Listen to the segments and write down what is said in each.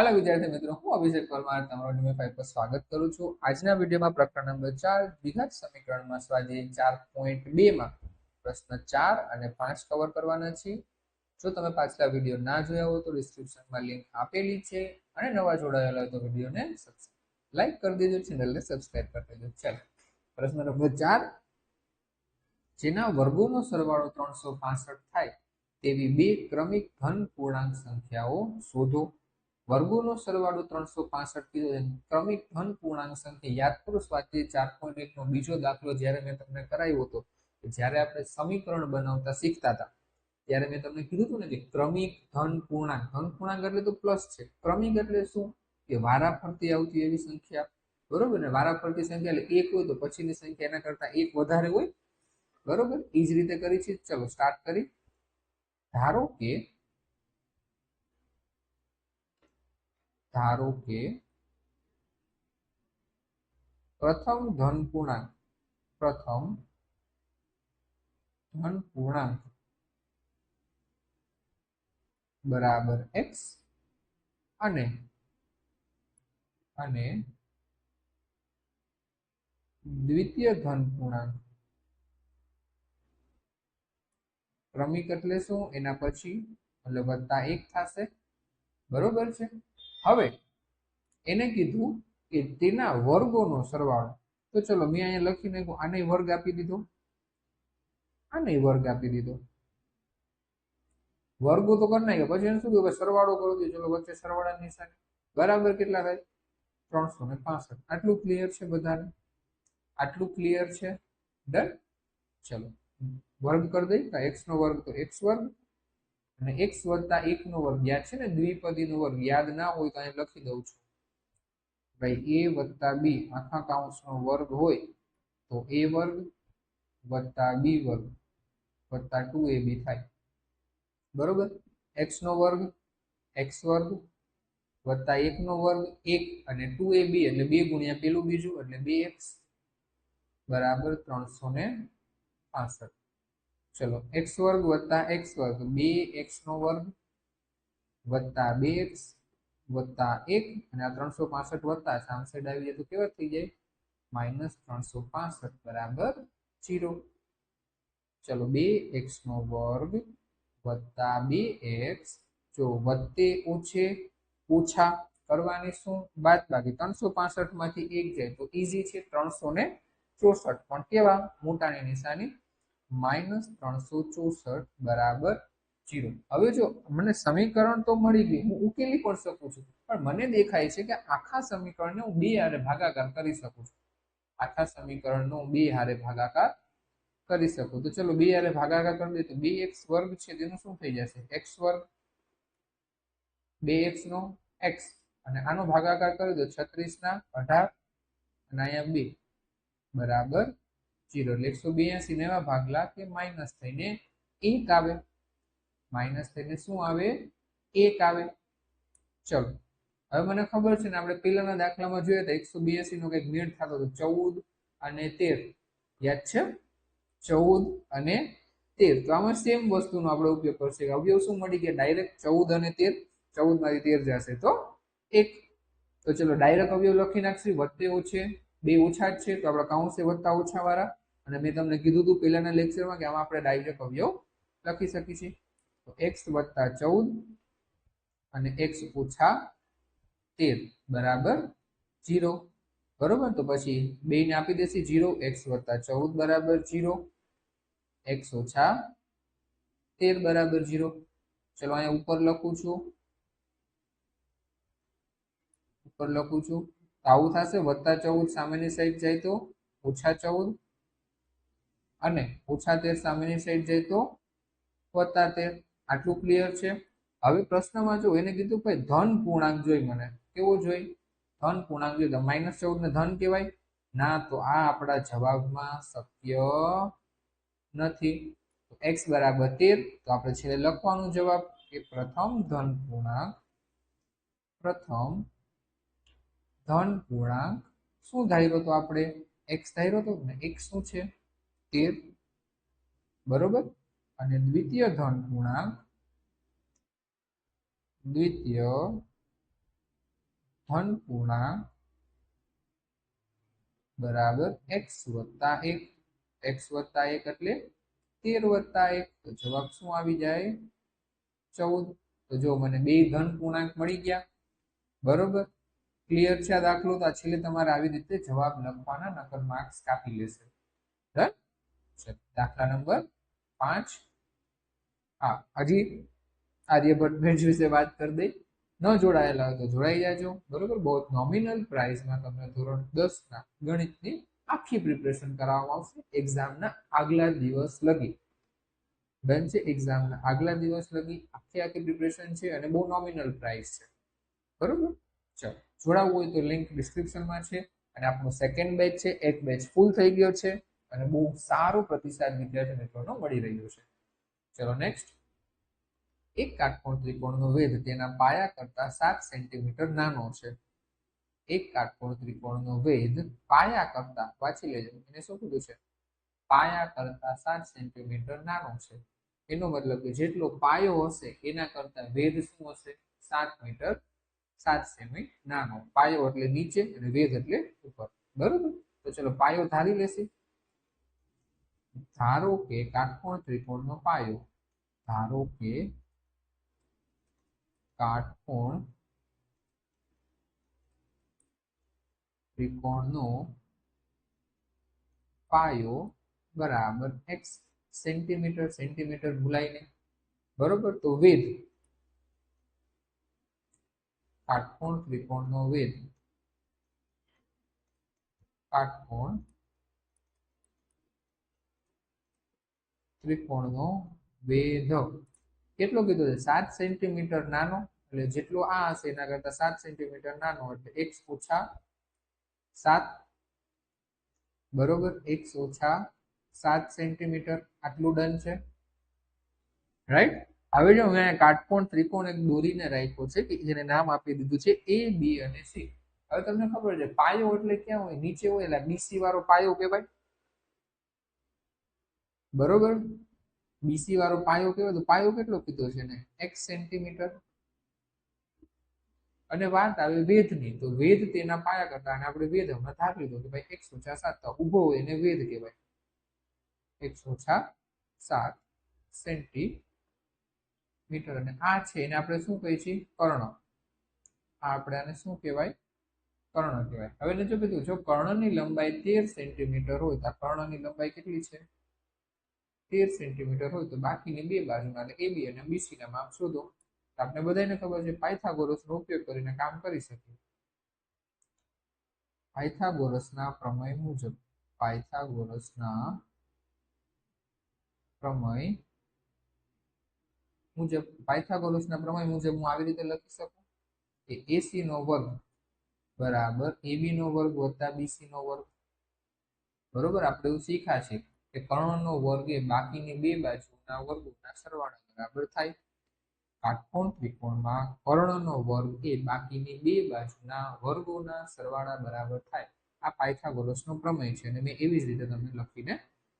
હાલો વિદ્યાર્થી મિત્રો, હું અભિષેક પરમાર તમારો નિયમ ફાઈવ પર સ્વાગત કરું છું. આજના વિડીયોમાં પ્રકરણ નંબર ચાર, દ્વિઘાત સમીકરણમાં સ્વાધ્યાય ચાર પોઈન્ટ બે માં પ્રશ્ન ચાર અને પાંચ કવર કરવાના છે જો તમે પાછલા વીડિયો ના જોયા હોય તો ડિસ્ક્રિપ્શનમાં લિંક આપેલી છે અને નવા જોડાયેલા હોય તો વિડીયોને લાઈક કરી દેજો ચેનલને સબસ્ક્રાઇબ કરી દેજો. ચાલો, પ્રશ્ન નંબર ચાર. જેના વર્ગોનો સરવાળો ત્રણસો થાય તેવી બે ક્રમિક ઘન પૂર્ણાંક સંખ્યાઓ શોધો. વર્ગોનો સરવાળો ત્રણસો પાસઠ કીધો ક્રમિક ઘન પૂર્ણાંક સંખ્યા યાદ કરો, સ્વાધ્યાય ચાર પોઈન્ટ એક નો બીજો દાખલો જ્યારે મેં તમને કરાવ્યો હતો જ્યારે આપણે સમીકરણ બનાવતા શીખતા હતા, ત્યારે મેં તમને કીધું હતું ને કે ક્રમિક ધન પૂર્ણાંક ધન પૂર્ણાંક એટલે તો પ્લસ છે. ક્રમિક એટલે શું? કે વારા ફરતી આવતી એવી સંખ્યા, બરોબર ને? વારા ફરતી સંખ્યા એટલે એક હોય તો પછીની સંખ્યા એના કરતા એક વધારે હોય, બરોબર? એ જ રીતે કરી છે. ચલો સ્ટાર્ટ કરી. ધારો કે ધારો કે પ્રથમ ધન પૂર્ણાંક, પ્રથમ ધન પૂર્ણાંક બરાબર એક્સ અને અને દ્વિતીય ધન પૂર્ણાંક. ક્રમિક એટલે શું? એના પછી એટલે વત્તા એક થશે. બરોબર છે? હવે એને કીધું કે તેના વર્ગોનો સરવાળો. તો ચલો મેં અહીંયા લખી નાખ્યું, આને વર્ગ આપી દીધો. આને વર્ગ આપી દીધો. વર્ગો તો કરી નાખ્યો, પછી એને શું કહ્યું સરવાળો કરો દો ચલો વચ્ચે સરવાળા નિશાની. બરાબર કેટલા થાય? ત્રણસો ને પાસઠ. આટલું ક્લિયર છે બધાને? આટલું ક્લિયર છે? ડન? ચલો. વર્ગ કરી દઈ એક્સ નો વર્ગ તો એક્સ વર્ગ. અને એક્સ વત્તા એકનો વર્ગ યાદ છે ને? દ્વિપદી નો વર્ગ યાદ ના હોય તો અહીં લખી દઉં છું. ભાઈ એ વત્તા બી આખા કાઉન્સ વર્ગ હોય તો એ વર્ગ વત્તા બી વર્ગ વત્તા ટુ એ બી થાય. બરોબર? એક્સનો વર્ગ એક્સ વર્ગ વત્તા એકનો વર્ગ એક અને ટુ એ બી એટલે બે ગુણ્યા પેલું બીજું એટલે બે એક્સ બરાબર ત્રણસો ને પાસઠ. ચલો એક્સ વર્ગ વત્તા એક્સ વર્ગ, બે એક્સ નો વર્ગ વત્તા બે એક્સ વત્તા એક, અને આ ત્રણસો પાસઠ વત્તા સામ સાઈડ આવી જાય તો કેવા થઈ જાય? માઇનસ ત્રણસો પાસઠ બરાબર જીરો ચલો, બે એક્સ નો વર્ગ વત્તા બે એક્સ જો વત્તે ઓછે, ઓછા કરવાની શું? બાદ બાકી ત્રણસો પાસઠમાંથી એક જાય તો ઈઝી છે, ત્રણસો ને ચોસઠ. પણ કેવા? મોટાની નિશાની માઇનસ ત્રણસો ચોસઠ બરાબર જીરો. હવે જો મને સમીકરણ તો મળી ગયું, હું ઉકેલી પણ શકું છું. પણ મને દેખાય છે કે આખા સમીકરણને હું બે હારે ભાગાકાર કરી શકું છું. આખા સમીકરણનો હું બે હારે ભાગાકાર કરી શકું. તો ચલો બે હારે ભાગાકાર કરી દઈએ તો બે એક્સ વર્ગ છે, તેનું શું થઈ જશે? એક્સ વર્ગ બે એક્સ નો એક્સ. અને આનો ભાગાકાર કરી દો છત્રીસ ના અઢાર અને અહીંયા બે. બરાબર? જીરો એટલે એકસો બ્યાસી ને એવા ભાગલા કે માઇનસ થઈને એક આવે. માઇનસ થઈને શું આવે? એક આવે. ચલો, હવે મને ખબર છે ને, આપણે પેલાના દાખલામાં જોઈએ તો એકસો બ્યાસી નો કંઈક મેળ થતો હતો, ચૌદ અને તેર. યાદ છે? ચૌદ અને તેર. તો આમાં સેમ વસ્તુનો આપણે ઉપયોગ કરશે અવયવ શું મળી ગયા? ડાયરેક્ટ ચૌદ અને તેર. ચૌદમાંથી તેર જશે તો એક. તો ચલો ડાયરેક્ટ અવયવ લખી નાખશે, વધતે ઓછે બે ઓછા જ છે, તો આપણે કાઉન્સે વત્તા ઓછા વાળા અને મેં તમને કીધું હતું પહેલાના લેક્ચરમાં કે આમાં આપણે ડાયરેક્ટ અવયવ લખી શકીએ છીએ તો એક્સ વત્તા ચૌદ અને એક્સ ઓછા તેર, બરાબર જીરો બરોબર? તો પછી બે ને આપી દેશે જીરો એક્સ વત્તા ચૌદ, બરાબર જીરો એક્સ ઓછા તેર, બરાબર જીરો ચલો અહીંયા ઉપર લખું છું. ઉપર લખું છું. આવું થશે, વત્તા ચૌદ સામેની સાઈડ જાય તો ઓછા ચૌદ. અને ઓછા તેર સામેની સાઈડ જાય તો વત્તા તેર. આટલું ક્લિયર છે. હવે પ્રશ્નમાં જો એને કીધું ભાઈ ધન પૂર્ણાંક જોઈ મને, કેવો જોઈ? ધન પૂર્ણાંક જોઈ. માઇનસ ચૌદ ને ધન કહેવાય. ના, તો આ આપણા જવાબમાં શક્ય નથી. એક્સ બરાબર તેર. તો આપણે છેલ્લે લખવાનું જવાબ કે પ્રથમ ધન પૂર્ણાંક, પ્રથમ ધન પૂર્ણાંક શું ધાર્યો તો આપણે? એક્સ ધાર્યો તો? એક્સ શું છે? તેર બરોબર? અને દ્વિતીય ધન પૂર્ણાંક દ્વિતીય ધન પૂર્ણાંક બરાબર એક્સ વત્તા એક. એક્સ વત્તા એક એટલે તેર વત્તા એક. તો જવાબ શું આવી જાય? ચૌદ. તો જો મને બે ધન પૂર્ણાંક મળી ગયા. બરોબર? ક્લિયર છે આ દાખલો? તો આ છેલ્લે તમારે આવી રીતે જવાબ લખવાના, નકર માર્ક્સ કાપી લેશે. દાખલા નંબર પાંચ. હા, હજી આર્યભટ્ટ બેન્ચ વિશે વાત કરી દઈ. ન જોડાયેલા હોય તો જોડાઈ જાજો, બરોબર? બહુ નોમિનલ પ્રાઇસમાં તમને ધોરણ દસ ના ગણિતની આખી પ્રિપરેશન કરાવવામાં આવશે. એક્ઝામના આગલા દિવસ લગી. બેન છે, એક્ઝામના આગલા દિવસ લગી આખી આખી પ્રિપરેશન છે અને બહુ નોમિનલ પ્રાઇસ છે. બરોબર? ચાલો જોડાવવું હોય તો લિંક ડિસ્ક્રિપ્શનમાં છે અને આપણો સેકન્ડ બેચ છે, એક બેચ ફૂલ થઈ ગયો છે. અને બહુ સારો પ્રતિસાદ વિદ્યાર્થી મિત્રોનો મળી રહ્યો છે. ચલો નેક્સ્ટ એક કાટકોણ ત્રિકોણનો વેધ તેના પાયા કરતા સાત સેન્ટીમીટર નાનો છે. એક કાટકોણ ત્રિકોણનો વેધ પાયા કરતા, વાંચી લેજો, એને શું કીધું છે? પાયા કરતા સાત સેન્ટીમીટર નાનો છે. એનો મતલબ કે જેટલો પાયો હશે, એના કરતા વેધ શું હશે? સાત મીટર, સાત સેમી નાનો. પાયો એટલે નીચે અને વેધ એટલે ઉપર. બરોબર? તો ચલો પાયો ધારી લેશે. ધારો કે કાટકોણ ત્રિકોણનો પાયો. ધારો કે કાટકોણ ત્રિકોણનો પાયો બરાબર એક્સ સેન્ટીમીટર સેન્ટીમીટર ભૂલાઈને. બરોબર? તો વેધ. કાટકોણ ત્રિકોણનો વેધ. કાટકોણ ત્રિકોણનો વેધ કેટલો કીધો છે? સાત સેન્ટીમીટર નાનો, એટલે જેટલો આ હશે એના કરતા સાત સેન્ટીમીટર નાનો, એટલે એક્સ ઓછા સાત, બરોબર? એક્સ ઓછા સાત સેન્ટીમીટર. આટલું ડન છે? રાઈટ? હવે જો મેં કાટકોણ ત્રિકોણ એક દોરીને રાખ્યો છે કે જેને નામ આપી દીધું છે એ, બી અને સી. હવે તમને ખબર છે, પાયો એટલે ક્યાં હોય? નીચે હોય એટલે બીસી વાળો પાયો કહેવાય. બરોબર? બીસી વાળો પાયો કહેવાય તો પાયો કેટલો કીધો છે ને એક સેન્ટીમીટર અને વાત આવે વેધની, તો વેધ તેના પાયા કરતા, અને આપણે વેધ હમણાં થાક લીધો કે ભાઈ એકસો છા સાત ઊભો હોય એને વેધ કહેવાય. એકસો છા સાત સેન્ટીમીટર અને આ છે, એને આપણે શું કહીએ છીએ? કર્ણ. આ આપણે આને શું કહેવાય? કર્ણ કહેવાય. હવે જો કીધું જો કર્ણની લંબાઈ તેર સેન્ટીમીટર હોય, તો કર્ણની લંબાઈ કેટલી છે? તેર સેન્ટીમીટર હોય તો બાકીની બે બાજુના એટલે એબી અને બીસી ના માપ શોધો. આપણે બધાને ખબર છે પાયથાગોરસનો ઉપયોગ કરીને કામ કરી શકીએ. પાયથાગોરસના પ્રમેય મુજબ, પાયથાગોરસના પ્રમેય મુજબ, પાયથાગોરસના પ્રમેય મુજબ હું આવી રીતે લખી શકું? કે એસી નો વર્ગ બરાબર એબી નો વર્ગ વત્તા બીસી નો વર્ગ. બરોબર? આપણે એવું શીખ્યા છે. કે કર્ણનો વર્ગ એ બાકીની બે બાજુના વર્ગોના સરવાળા બરાબર થાય. કાટકોણ ત્રિકોણમાં કર્ણનો વર્ગ એ બાકીની બે બાજુના વર્ગોના સરવાળા બરાબર થાય. આ પાયથાગોરસનો પ્રમેય છે અને મેં એવી જ રીતે તમને લખીને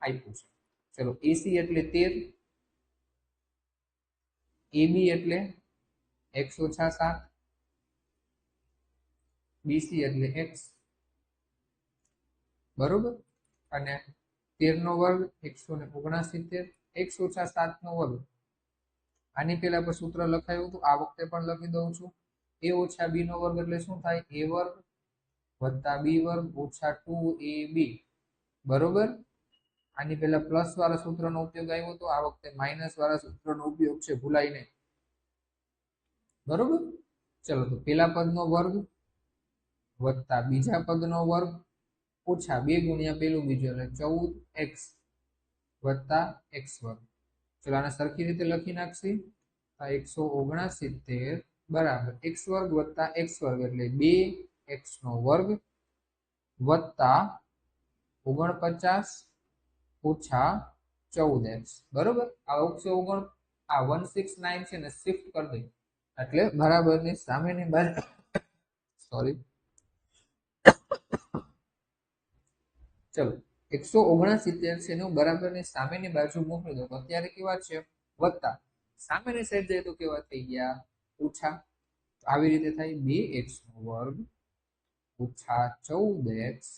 આપ્યું છે. ચલો, એસી એટલે તેર, એબી એટલે એક્સ ઓછા સાત બીસી એટલે એક્સ. બરોબર? અને તેર નો વર્ગ, એકસો ને ઓગણસિત્તેર, એકસો ઓછા સાત નો વર્ગ. આની પેલા પર સૂત્ર લખાયું હતું, આ વખતે પણ લખી દઉં છું. એ ઓછા બી નો વર્ગ એટલે શું થાય? એ વર્ગ વત્તા બી વર્ગ ઓછા ટુ એ બી. બરોબર? આની પહેલા પ્લસ વાળા સૂત્રનો ઉપયોગ આવ્યો હતો આ વખતે માઇનસ વાળા સૂત્રનો ઉપયોગ છે ભૂલાય નહીં બરોબર? ચલો તો પેલા પદનો વર્ગ વત્તા બીજા પદનો વર્ગ ઓછા બે ગુણ્યા પેલું બીજું એટલે ચૌદ એક્સ વત્તા એક્સ વર્ગ. ચલો આને સરખી રીતે લખી નાખશી. એકસો ઓગણસિત્તેર બરાબર. એક્સ વર્ગ વત્તા એક્સ વર્ગ એટલે બે એક્સ નો વર્ગ વત્તા ઓગણપચાસ ઓછા ચૌદ એક્સ. બરોબર? આ એકસો ઓગણ આ વન સિક્સ નાઇન છે ને શિફ્ટ કરી દઈ એટલે બરાબરની સામેની બાજુ સોરી ચલો એકસો ઓગણસિત્તેર છે એનું બરાબરની સામેની બાજુ મોકલી દો, તો અત્યારે કેવા છે? વત્તા. સામેની સાઈડ જાય તો કેવા થઈ ગયા? ઓછા. આવી રીતે થાય બે એક્સ નો વર્ગ ઓછા ચૌદ એક્સ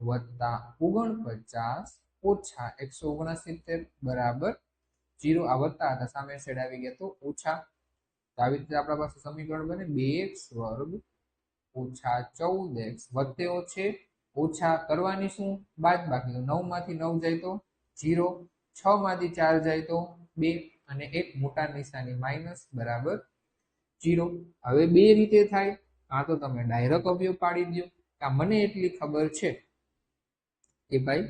વત્તા ઓગણપચાસ ઓછા એકસો ઓગણસિત્તેર બરાબર જીરો. આ વત્તા હતા, સામે સાઈડ આવી ગયા તો ઓછા. તો આવી રીતે આપણા પાસે સમીકરણ બને બે એક્સ વર્ગ ઓછા ચૌદ એક્સ. વત્તે છે ઓછા કરવાની શું? બાદ બાકી નવમાંથી નવ જાય તો જીરો છ માંથી ચાર જાય તો બે અને એક મોટા નિશાની માઇનસ બરાબર જીરો હવે બે રીતે થાય. કાં તો તમે ડાયરેક્ટ અવયવ પાડી દો કાં મને એટલી ખબર છે કે ભાઈ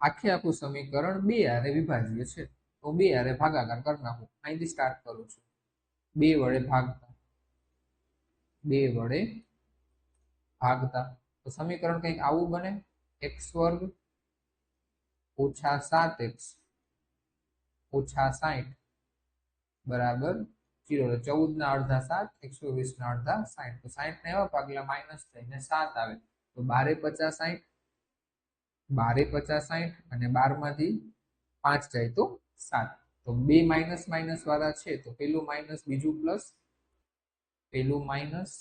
આખે આખું સમીકરણ બે આરે વિભાજ્ય છે. તો બે આરે ભાગાકાર કરી નાખું. અહીંથી સ્ટાર્ટ કરું છું. બે વડે ભાગતા. બે વડે ભાગતા. તો સમીકરણ કંઈક આવું બને. એક્સ વર્ગ ઓછા સાત એક્સ ઓછા સાઠ બરાબર જીરો એટલે ચૌદ ના અડધા સાત, એકસો વીસ ના અડધા સાઠ તો સાઠ ને એવા ભાગલા માઇનસ થઈને સાત આવે. તો બારે પચાસ સાઠ બારે પચાસ સાઠ અને બારમાંથી પાંચ જાય તો સાત. તો બે માઇનસ માઇનસ વાળા છે તો પેલું માઇનસ બીજું પ્લસ પેલું માઇનસ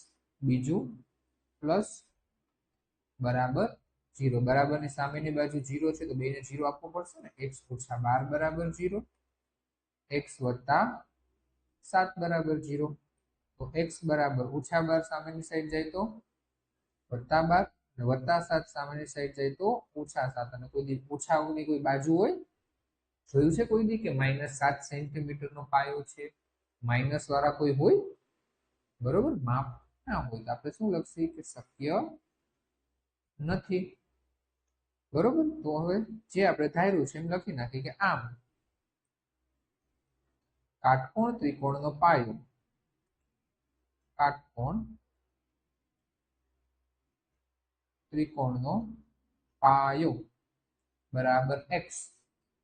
બીજું પ્લસ બરાબર? જીરો બરાબર ને સામેની બાજુ જીરો છે તો બે ને જીરો આપવો પડશે ને? એક્સ ઓછા બાર બરાબર જીરો એક્સ વત્તા સાત બરાબર જીરો તો એક્સ બરાબર ઓછા બાર સામેની સાઈડ જાય તો? વત્તા બાર. અને વત્તા સાત સામેની સાઈડ જાય તો? ઓછા સાત. અને કોઈ દી ઓછા ની કોઈ બાજુ હોય? જોયું છે કોઈ દી કે માઇનસ સાત સેન્ટીમીટર નો પાયો છે? માઇનસ વાળા કોઈ હોય? બરોબર? માપ ના હોય. તો આપણે શું લખશે કે શક્ય નથી. બરોબર? તો હવે જે આપણે ધાર્યું છે એમ લખી નાખીએ કે આમ. કાટકોણ ત્રિકોણનો પાયો. કાટકોણ ત્રિકોણનો પાયો. બરાબર એક્સ.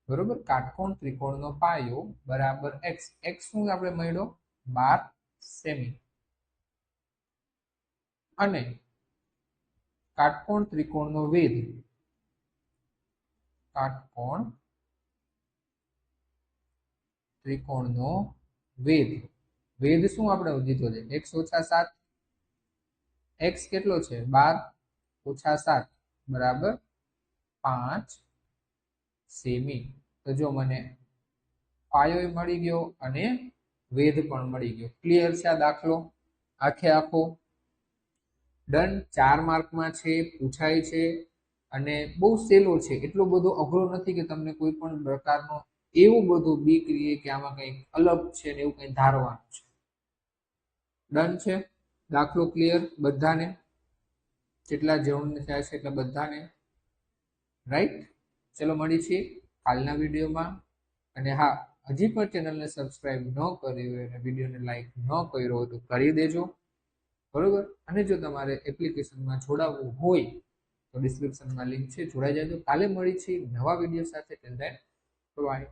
બરોબર? કાટકોણ ત્રિકોણનો પાયો બરાબર એક્સ. એક્સ શું આપણે મળ્યો? બાર સેમી. અને કાટકોણ ત્રિકોણનો વેધ. કાટકોણ ત્રિકોણનો વેધ. વેધ શું આપણે દીધો છે? એક્સ ઓછા સાત. એક્સ કેટલો છે? બાર. ઓછા સાત. બરાબર? પાંચ સેમી. તો જો મને પાયો મળી ગયો અને વેધ પણ મળી ગયો. ક્લિયર છે આ દાખલો? આખે આખો? ડન ચાર માર્કમાં છે, પૂછાય છે અને બહુ સહેલો છે. એટલો બધો અઘરો નથી કે તમને કોઈ પણ પ્રકારનો એવું બધું બીક રહીએ કે આમાં કંઈક અલગ છે ને એવું કંઈ ધારવાનું છે. ડન છે, દાખલો ક્લિયર બધાને, જેટલા જણ થયા છે એટલા બધાને. રાઈટ ચલો મળી છીએ કાલના વિડીયોમાં. અને હા, હજી પણ ચેનલને સબસ્ક્રાઈબ ન કરી હોય અને વિડીયોને લાઈક ન કર્યો હોય તો કરી દેજો. બરોબર? અને જો તમારે એપ્લિકેશનમાં જોડાવવું હોય, તો ડિસ્ક્રિપ્શનમાં લિંક છે, જોડાઈ જાજો. કાલે મળી છે નવા વીડિયો સાથે. ટેલ ધેન બાય